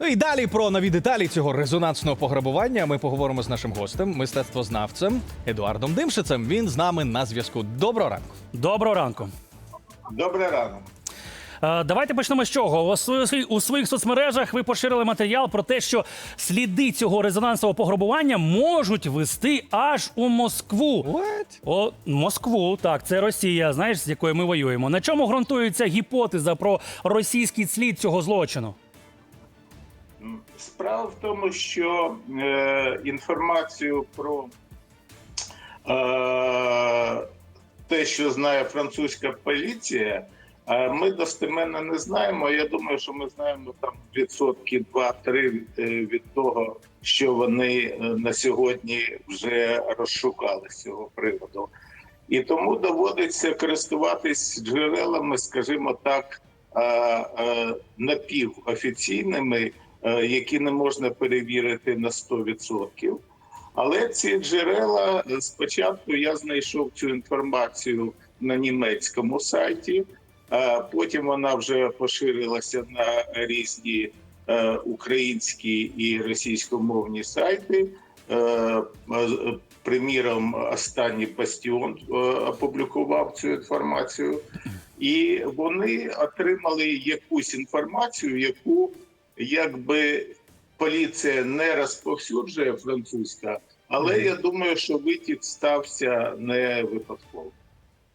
Ну і далі про нові деталі цього резонансного пограбування ми поговоримо з нашим гостем, мистецтвознавцем Едуардом Димшицем. Він з нами на зв'язку. Доброго ранку. Доброго ранку. Добре рано. Е, Давайте почнемо з чого. У своїх соцмережах ви поширили матеріал про те, що сліди цього резонансового пограбування можуть вести аж у Москву. What? О, Москву, так, це Росія, знаєш, з якою ми воюємо. На чому ґрунтується гіпотеза про російський слід цього злочину? Справа в тому, що е, інформацію про е, те, що знає французька поліція, е, ми достеменно не знаємо. Я думаю, що ми знаємо там відсотки 2-3 е, від того, що вони е, на сьогодні вже розшукали з цього приводу. І тому доводиться користуватись джерелами, скажімо так, е, напівофіційними, які не можна перевірити на 100%. Але ці джерела е, спочатку я знайшов цю інформацію на німецькому сайті, а потім вона вже поширилася на різні е, українські і російськомовні сайти. Е, е, Приміром, останній бастіон е, опублікував цю інформацію, і вони отримали якусь інформацію, яку якби поліція не розповсюджує французька, але я думаю, що витік стався не випадково.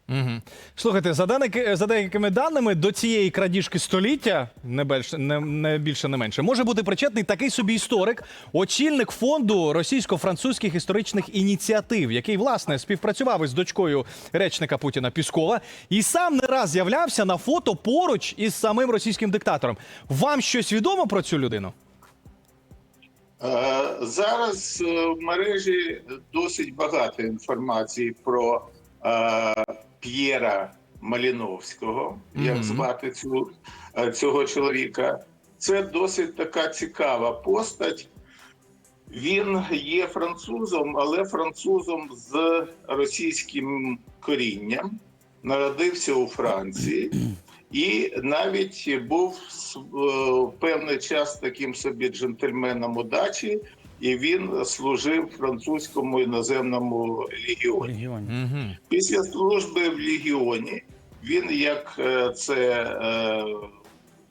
Угу. Слухайте, за, даники, за деякими даними, до цієї крадіжки століття, не більше, не, не більше, не менше, може бути причетний такий собі історик, очільник фонду російсько-французьких історичних ініціатив, який власне співпрацював із дочкою речника Путіна Піскова, і сам не раз з'являвся на фото поруч із самим російським диктатором. Вам щось відомо про цю людину? Е, Зараз е, в мережі досить багато інформації про е, П'єра Маліновського, як Мгм. звати цю, е, цього чоловіка. Це досить така цікава постать. Він є французом, але французом з російським корінням. Народився у Франції і навіть був е, певний час таким собі джентльменом удачі, і він служив французькому іноземному легіоні. Регіоні. Угу. Після служби в легіоні він, як е, це е,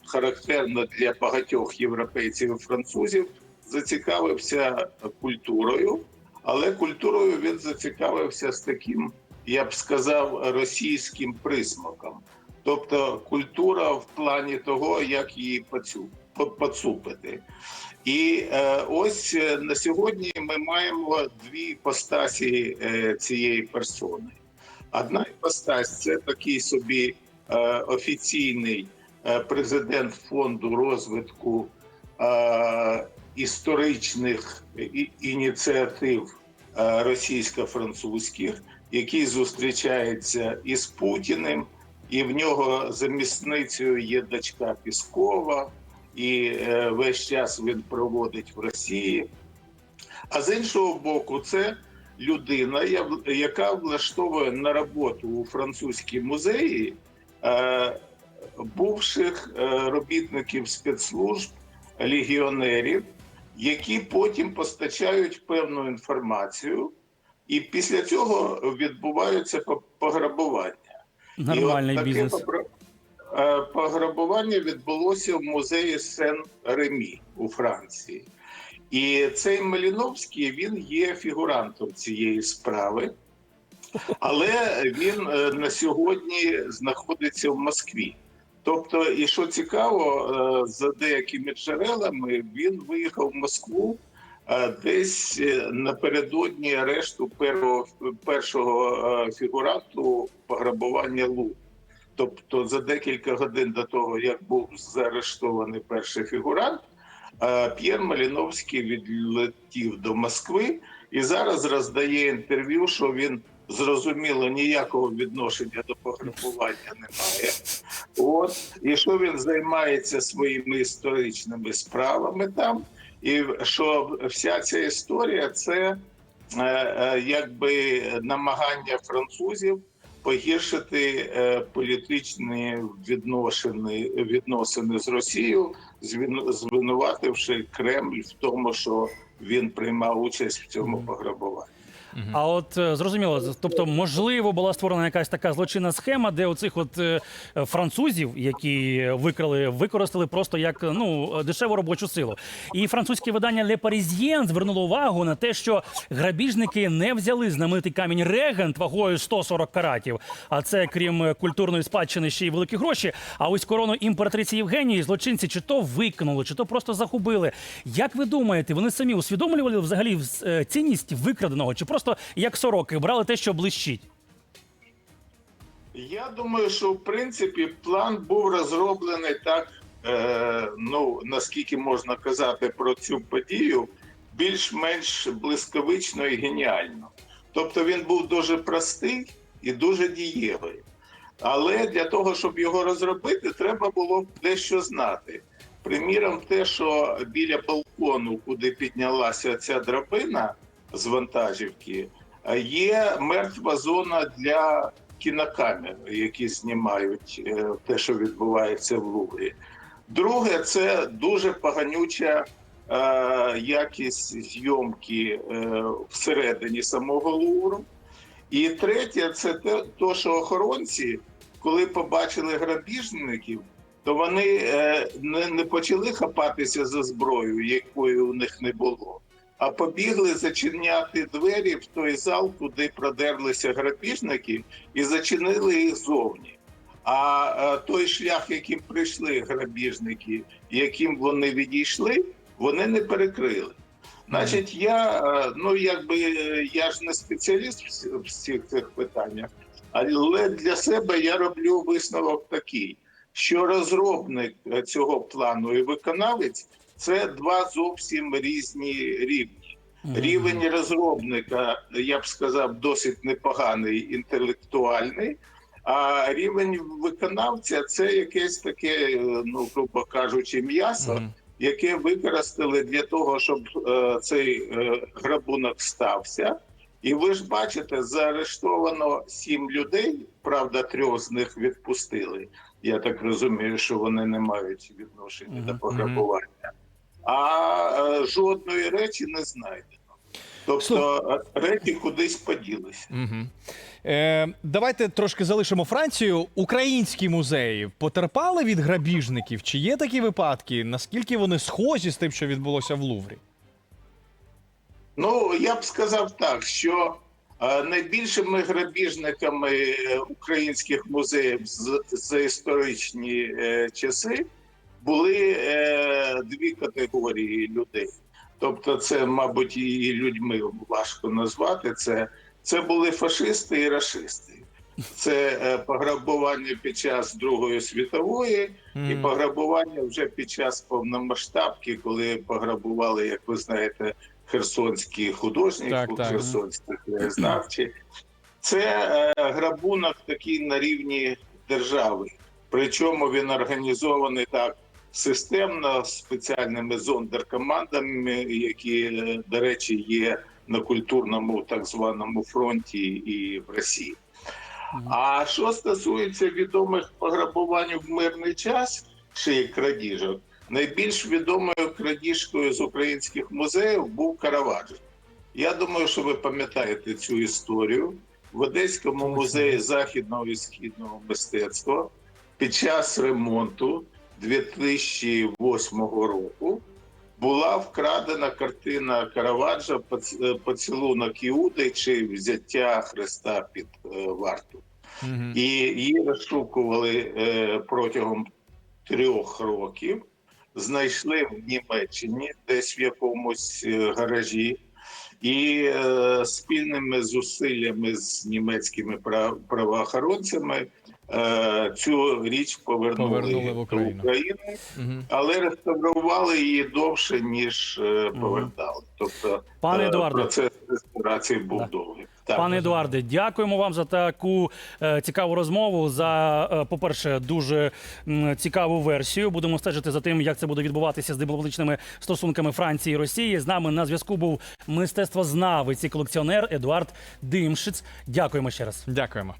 характерно для багатьох європейців і французів, зацікавився культурою, але культурою він зацікавився з таким, я б сказав, російським присмаком. Тобто культура в плані того, як її поцю- поцупити. І е, ось е, на сьогодні ми маємо дві постасі е, цієї персони. Одна іпостась це такий собі офіційний президент фонду розвитку історичних ініціатив російсько-французьких, який зустрічається із Путіним, і в нього замісницею є дочка Піскова, і е, весь час він проводить в Росії. А з іншого боку, це людина, яка влаштовує на роботу у французькі музеї е, бувших е, робітників спецслужб, легіонерів, які потім постачають певну інформацію, і після цього відбуваються пограбування. Нормальний І от таке бізнес. Е, Пограбування відбулося в музеї Сен-Ремі у Франції. І цей Маліновський він є фігурантом цієї справи, але він е, на сьогодні знаходиться в Москві. Тобто, і що цікаво, е, за деякими джерелами він виїхав в Москву десь напередодні арешту першого, фігуранту пограбування Лу. Тобто за декілька годин до того, як був заарештований перший фігурант, е, П'єр Маліновський відлетів до Москви і зараз роздає інтерв'ю, що він зрозуміло ніякого відношення до пограбування немає. От і що він займається своїми історичними справами там, і що вся ця історія це е, е, якби намагання французів погіршити е, політичні відносини, відносини з Росією звинувативши Кремль в тому, що він приймав участь в цьому пограбуванні. А от е, зрозуміло, тобто, можливо, була створена якась така злочинна схема, де оцих от е, французів, які викрали, використали просто як ну дешеву робочу силу. І французьке видання Le Parisien звернуло увагу на те, що грабіжники не взяли знаменитий камінь Регент вагою 140 каратів. А це крім культурної спадщини ще й великі гроші. А ось корону імператриці Євгенії злочинці чи то викинули, чи то просто загубили. Як ви думаєте, вони самі усвідомлювали взагалі вз- е, цінність викраденого, чи просто як сороки брали те, що блищить? Я думаю, що в принципі план був розроблений так, е, ну наскільки можна казати про цю подію, більш-менш блискавично і геніально. Тобто він був дуже простий і дуже дієвий. Але для того, щоб його розробити, треба було дещо знати. Приміром, те, що біля балкону, куди піднялася ця драбина з вантажівки, є мертва зона для кінокамер, які знімають е, те, що відбувається в Луврі. Друге, це дуже поганюча е, якість зйомки е, всередині самого Лувру. І третє, це те, то, що охоронці, коли побачили грабіжників, то вони е, не, не почали хапатися за зброю, якої у них не було, а побігли зачиняти двері в той зал, куди продерлися грабіжники, і зачинили їх зовні. А е, той шлях, яким прийшли грабіжники, яким вони відійшли, вони не перекрили. Значить, я е, ну якби я ж не спеціаліст в всіх цих питаннях, але для себе я роблю висновок такий, що розробник е, цього плану і виконавець це два зовсім різні рівні. Рівень розробника, я б сказав, досить непоганий, інтелектуальний. А рівень виконавця це якесь таке, ну грубо кажучи, м'ясо, яке використали для того, щоб е, цей е, грабунок стався. І ви ж бачите, заарештовано сім людей. Правда, трьох з них відпустили. Я так розумію, що вони не мають відношення до пограбування. А е, жодної речі не знайдено. Тобто е, речі кудись поділися. Угу. Е, давайте трошки залишимо Францію. Українські музеї потерпали від грабіжників? Чи є такі випадки? Наскільки вони схожі з тим, що відбулося в Луврі? Ну, я б сказав так, що е, найбільшими грабіжниками українських музеїв за історичні часи були е, дві категорії людей. Тобто, це, мабуть, і людьми важко назвати. Це, це були фашисти і расисти. Це е, пограбування під час Другої світової і пограбування вже під час повномасштабки, коли пограбували, як ви знаєте, херсонські художні, херсонські краєзнавчі. Це е, грабунок такий на рівні держави. Причому він організований так системно спеціальними зондеркомандами, які, е, до речі, є на культурному так званому фронті і в Росії. А що стосується відомих пограбувань в мирний час чи й крадіжок, найбільш відомою крадіжкою з українських музеїв був Караваджо. Я думаю, що ви пам'ятаєте цю історію. В Одеському музеї західного і східного мистецтва під час ремонту 2008 року була вкрадена картина Караваджо «Поц- «Поцілунок Іуди» чи взяття Христа під е, варту. І її розшукували е, протягом трьох років. Знайшли в Німеччині, десь в якомусь е, гаражі, і е, спільними зусиллями з німецькими правоохоронцями е, цю річ повернули, Повернули в Україну. до України, але реставрували її довше ніж е, повертали. Тобто Пане е, Едуарде. процес реставрації був Да. довгий. Пане Едуарде, дякуємо вам за таку е, цікаву розмову. За, е, по-перше, дуже цікаву версію. Будемо стежити за тим, як це буде відбуватися з дипломатичними стосунками Франції і Росії. З нами на зв'язку був мистецтвознавець і колекціонер Едуард Димшиц. Дякуємо ще раз. Дякуємо.